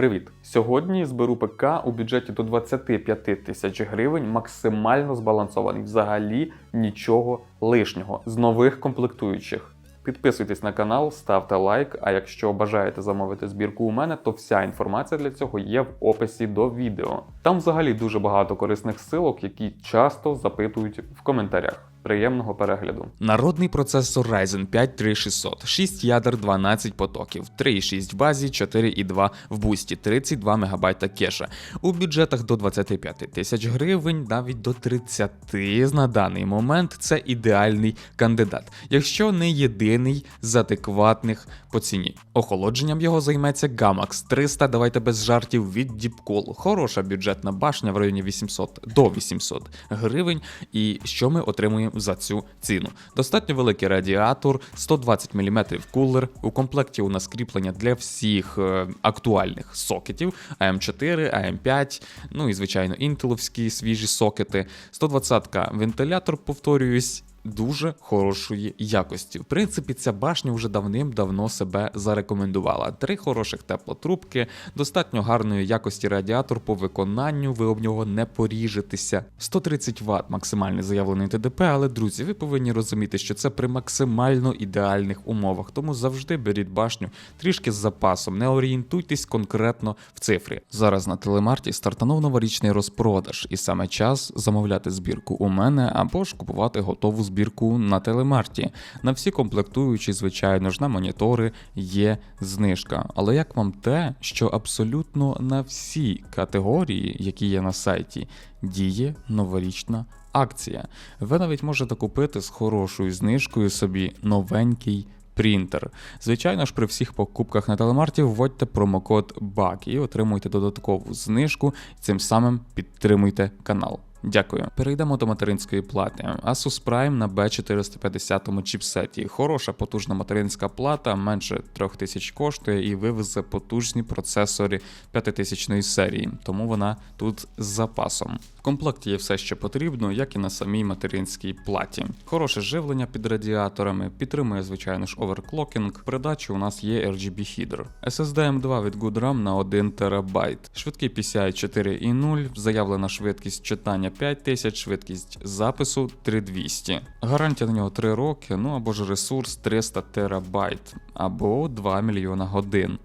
Привіт! Сьогодні зберу ПК у бюджеті до 25 тисяч гривень, максимально збалансований. Взагалі нічого лишнього з нових комплектуючих. Підписуйтесь на канал, ставте лайк. А якщо бажаєте замовити збірку у мене, то вся інформація для цього є в описі до відео. Там взагалі дуже багато корисних силок, які часто запитують в коментарях. Приємного перегляду. Народний процесор Ryzen 5 3600, 6 ядер, 12 потоків, 3,6 в базі, 4,2 в бусті, 32 МБ кеша. У бюджетах до 25 тисяч гривень, навіть до 30 на даний момент це ідеальний кандидат, якщо не єдиний з адекватних по ціні. Охолодженням його займеться Gamax 300, давайте без жартів від Deepcool. Хороша бюджетна башня в районі 800 до 800 гривень. І що ми отримуємо за цю ціну? Достатньо великий радіатор, 120 мм кулер. У комплекті у нас кріплення для всіх е, актуальних сокетів AM4, AM5, ну і звичайно інтеловські свіжі сокети. 120-ка вентилятор, повторююсь. Дуже хорошої якості. В принципі, ця башня вже давним-давно себе зарекомендувала. Три хороших теплотрубки, достатньо гарної якості радіатор по виконанню, ви об нього не поріжетеся. 130 Вт максимальний заявлений ТДП, але друзі, ви повинні розуміти, що це при максимально ідеальних умовах. Тому завжди беріть башню трішки з запасом, не орієнтуйтесь конкретно в цифрі. Зараз на телемарті стартанув новорічний розпродаж, і саме час замовляти збірку у мене або ж купувати готову на телемарті. На всі комплектуючі, звичайно ж, на монітори є знижка. Але як вам те, що абсолютно на всі категорії, які є на сайті, діє новорічна акція. Ви навіть можете купити з хорошою знижкою собі новенький. Принтер. Звичайно ж, при всіх покупках на телемарті вводьте промокод BAK і отримуйте додаткову знижку, цим самим підтримуйте канал. Дякую. Перейдемо до материнської плати. Asus Prime на B450 чіпсеті. Хороша потужна материнська плата, менше 3000 коштує і вивезе потужні процесори 5000 серії, тому вона тут з запасом. В комплекті є все, що потрібно, як і на самій материнській платі. Хороше живлення під радіаторами, підтримує, звичайно ж, оверклокінг. В придачі у нас є RGB Header. SSD M2 від GoodRAM на 1 ТБ. Швидкий PCI 4.0, заявлена швидкість читання 5000, швидкість запису 3200. Гарантія на нього 3 роки, ну або ж ресурс 300 терабайт, або 2 мільйона годин.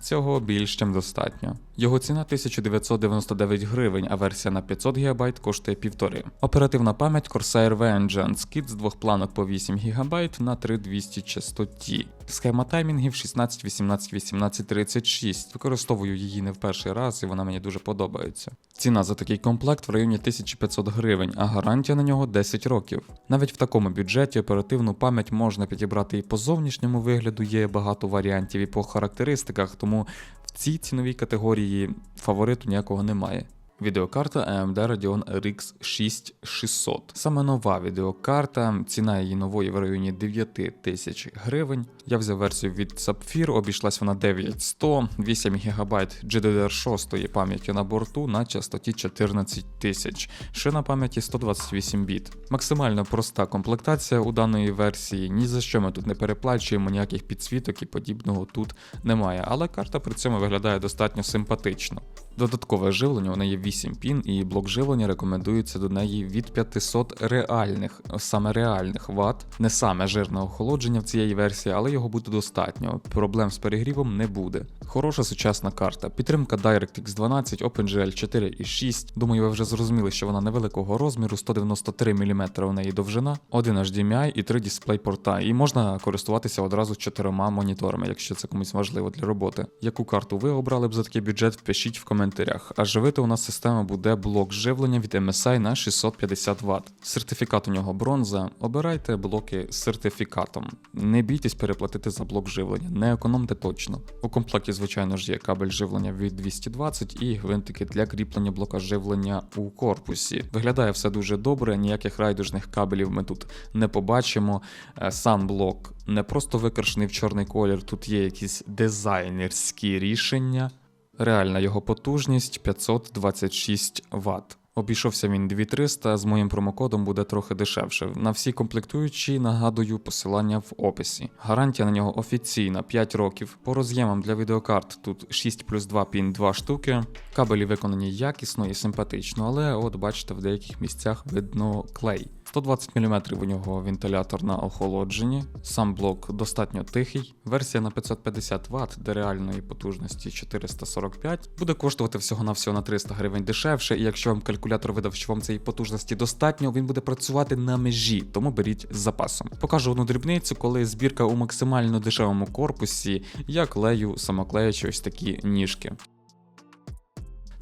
Цього більш чим достатньо. Його ціна 1999 гривень, а версія на 500 ГБ коштує півтори. Оперативна пам'ять Corsair Vengeance, кіт з двох планок по 8 ГБ на 3200 частоті. Схема таймінгів 16, 18, 18, 36. Використовую її не в перший раз, і вона мені дуже подобається. Ціна за такий комплект в районі 1500 гривень, а гарантія на нього 10 років. Навіть в такому бюджеті оперативну пам'ять можна підібрати і по зовнішньому вигляду, є багато варіантів, і по характеристиках, тому цій ціновій категорії фавориту ніякого немає. Відеокарта AMD Radeon RX 6600. Саме нова відеокарта, ціна її нової в районі 9 тисяч гривень. Я взяв версію від Sapphire, обійшлась вона 9100, 8 ГБ GDDR6 пам'яті на борту на частоті 14 тисяч. Шина пам'яті 128 біт. Максимально проста комплектація у даної версії. Ні за що ми тут не переплачуємо, ніяких підсвіток і подібного тут немає. Але карта при цьому виглядає достатньо симпатично. Додаткове живлення у неї 8 пін, і блок живлення рекомендується до неї від 500 реальних, саме реальних ватт, не саме жирне охолодження в цієї версії, але його буде достатньо. Проблем з перегрівом не буде. Хороша сучасна карта. Підтримка DirectX 12, OpenGL 4 і 6. Думаю, ви вже зрозуміли, що вона невеликого розміру, 193 мм у неї довжина, один HDMI і три дисплей порта. І можна користуватися одразу чотирма моніторами, якщо це комусь важливо для роботи. Яку карту ви обрали б за такий бюджет, впишіть в коментарях. А живити у нас система буде блок живлення від MSI на 650 Вт. Сертифікат у нього бронза. Обирайте блоки з сертифікатом. Не бійтесь переплатити за блок живлення, не економте точно. У комплекті, звичайно ж, є кабель живлення від 220 і гвинтики для кріплення блока живлення у корпусі. Виглядає все дуже добре, ніяких райдужних кабелів ми тут не побачимо. Е, Сам блок не просто викрашений в чорний колір, тут є якісь дизайнерські рішення. Реальна його потужність 526 Вт. Обійшовся він 2300, з моїм промокодом буде трохи дешевше. На всі комплектуючі нагадую посилання в описі. Гарантія на нього офіційна 5 років. По роз'ємам для відеокарт тут 6 плюс 2 пін 2 штуки. Кабелі виконані якісно і симпатично, але от бачите, в деяких місцях видно клей. 120 мм у нього вентилятор на охолодженні. Сам блок достатньо тихий. Версія на 550 Вт, де реальної потужності 445, буде коштувати всього на всього на 300 гривень дешевше. І якщо вам калькулятор видав, що вам цієї потужності достатньо, він буде працювати на межі, тому беріть з запасом. Покажу одну дрібницю, коли збірка у максимально дешевому корпусі, я клею самоклеючи ось такі ніжки.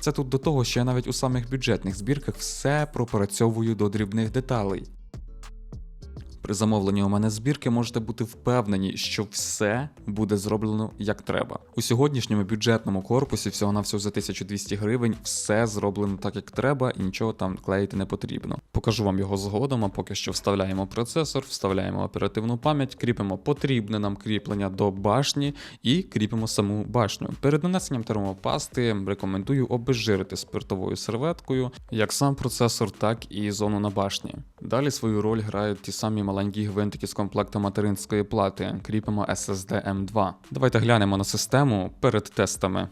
Це тут до того, що я навіть у самих бюджетних збірках все пропрацьовую до дрібних деталей. При замовленні у мене збірки можете бути впевнені, що все буде зроблено як треба. У сьогоднішньому бюджетному корпусі всього на всього за 1200 гривень все зроблено так, як треба, і нічого там клеїти не потрібно. Покажу вам його згодом, а поки що вставляємо процесор, вставляємо оперативну пам'ять, кріпимо потрібне нам кріплення до башні і кріпимо саму башню. Перед нанесенням термопасти рекомендую обезжирити спиртовою серветкою як сам процесор, так і зону на башні. Далі свою роль грають ті самі маленькі гвинтики з комплекту материнської плати. Кріпимо SSD M2. Давайте глянемо на систему перед тестами.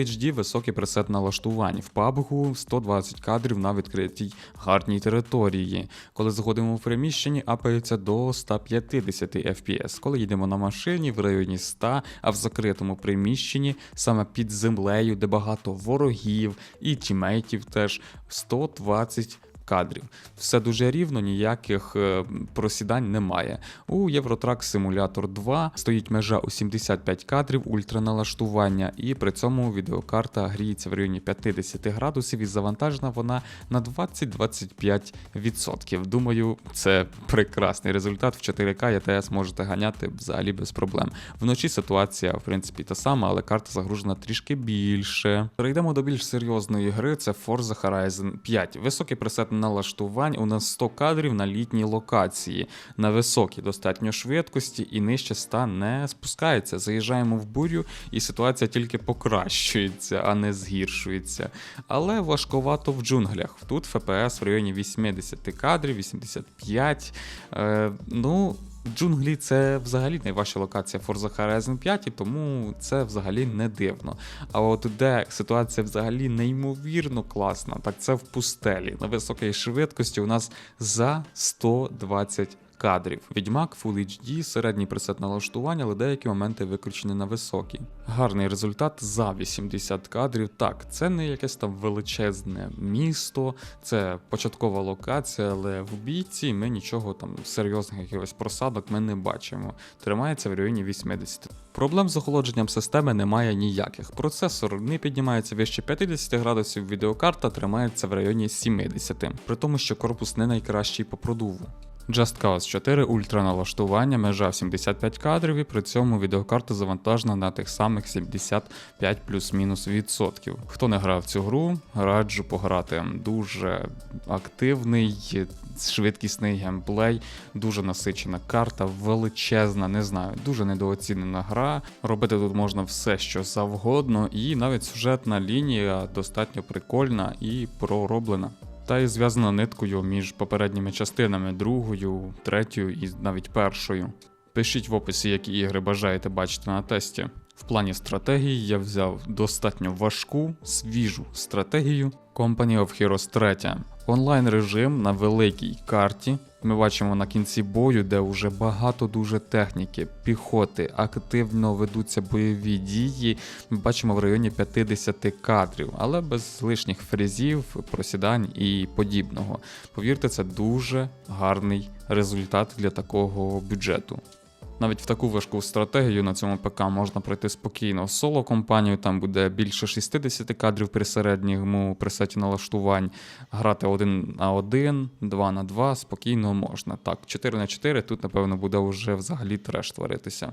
HD високий пресет налаштувань. В PUBG 120 кадрів на відкритій гарній території. Коли заходимо в приміщенні, апається до 150 FPS. Коли їдемо на машині в районі 100, а в закритому приміщенні, саме під землею, де багато ворогів і тімейтів теж 120 кадрів. Все дуже рівно, ніяких е, просідань немає. У Eurotrack Simulator 2 стоїть межа у 75 кадрів ультраналаштування, і при цьому відеокарта гріється в районі 50 градусів і завантажена вона на 20-25%. Думаю, це прекрасний результат. В 4К ETS можете ганяти взагалі без проблем. Вночі ситуація, в принципі, та сама, але карта загружена трішки більше. Перейдемо до більш серйозної гри. Це Forza Horizon 5. Високий пресет налаштувань у нас 100 кадрів на літній локації. На високій достатньо швидкості і нижче 100 не спускається. Заїжджаємо в бурю, і ситуація тільки покращується, а не згіршується. Але важковато в джунглях. Тут ФПС в районі 80 кадрів, 85. Е, ну. Джунглі це взагалі найважча локація Forza Horizon 5, і тому це взагалі не дивно. А от де ситуація взагалі неймовірно класна, так це в пустелі. На високій швидкості у нас за 120 кадрів. Відьмак Full HD, середній пресет налаштування, але деякі моменти викручені на високі. Гарний результат за 80 кадрів. Так, це не якесь там величезне місто, це початкова локація, але в бійці ми нічого там серйозних якихось просадок ми не бачимо. Тримається в районі 80. Проблем з охолодженням системи немає ніяких. Процесор не піднімається вище 50 градусів, відеокарта тримається в районі 70, при тому, що корпус не найкращий по продуву. Just Cause 4 ультра налаштування, межа 75 кадрів, і при цьому відеокарта завантажена на тих самих 75 плюс-мінус відсотків. Хто не грав цю гру, раджу пограти. Дуже активний, швидкісний геймплей, дуже насичена карта, величезна, не знаю, дуже недооцінена гра. Робити тут можна все, що завгодно, і навіть сюжетна лінія достатньо прикольна і пророблена та й зв'язана ниткою між попередніми частинами другою, третьою і навіть першою. Пишіть в описі, які ігри бажаєте бачити на тесті. В плані стратегії я взяв достатньо важку, свіжу стратегію Company of Heroes 3. Онлайн режим на великій карті. Ми бачимо на кінці бою, де вже багато дуже техніки, піхоти, активно ведуться бойові дії. Ми бачимо в районі 50 кадрів, але без лишніх фрезів, просідань і подібного. Повірте, це дуже гарний результат для такого бюджету. Навіть в таку важку стратегію на цьому ПК можна пройти спокійно соло компанію. Там буде більше 60 кадрів при середньому пресеті налаштувань. Грати 1 на 1, 2 на 2 спокійно можна. Так, 4 на 4 тут, напевно, буде вже взагалі треш творитися.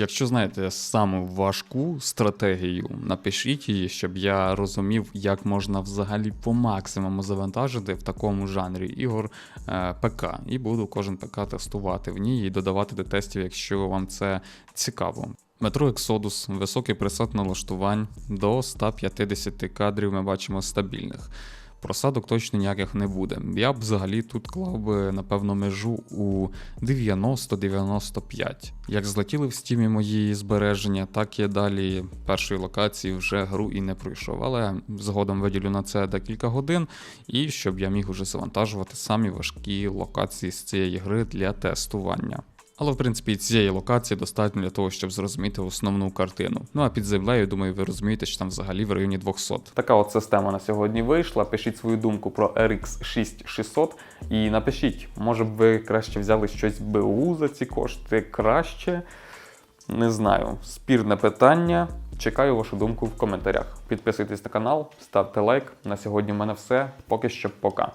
Якщо знаєте саму важку стратегію, напишіть її, щоб я розумів, як можна взагалі по максимуму завантажити в такому жанрі ігор е, ПК. І буду кожен ПК тестувати в ній і додавати до тестів, якщо вам це цікаво. Метро Exodus, високий пресет налаштувань до 150 кадрів ми бачимо стабільних. Просадок точно ніяких не буде. Я б взагалі тут клав би, напевно, межу у 90-95. Як злетіли в стімі мої збереження, так я далі першої локації вже гру і не пройшов. Але згодом виділю на це декілька годин, і щоб я міг уже завантажувати самі важкі локації з цієї гри для тестування. Але в принципі цієї локації достатньо для того, щоб зрозуміти основну картину. Ну а під землею, думаю, ви розумієте, що там взагалі в районі 200. Така от система на сьогодні вийшла. Пишіть свою думку про RX 6600 і напишіть, може б ви краще взяли щось БУ за ці кошти краще. Не знаю. Спірне питання. Чекаю вашу думку в коментарях. Підписуйтесь на канал, ставте лайк. На сьогодні в мене все. Поки що пока.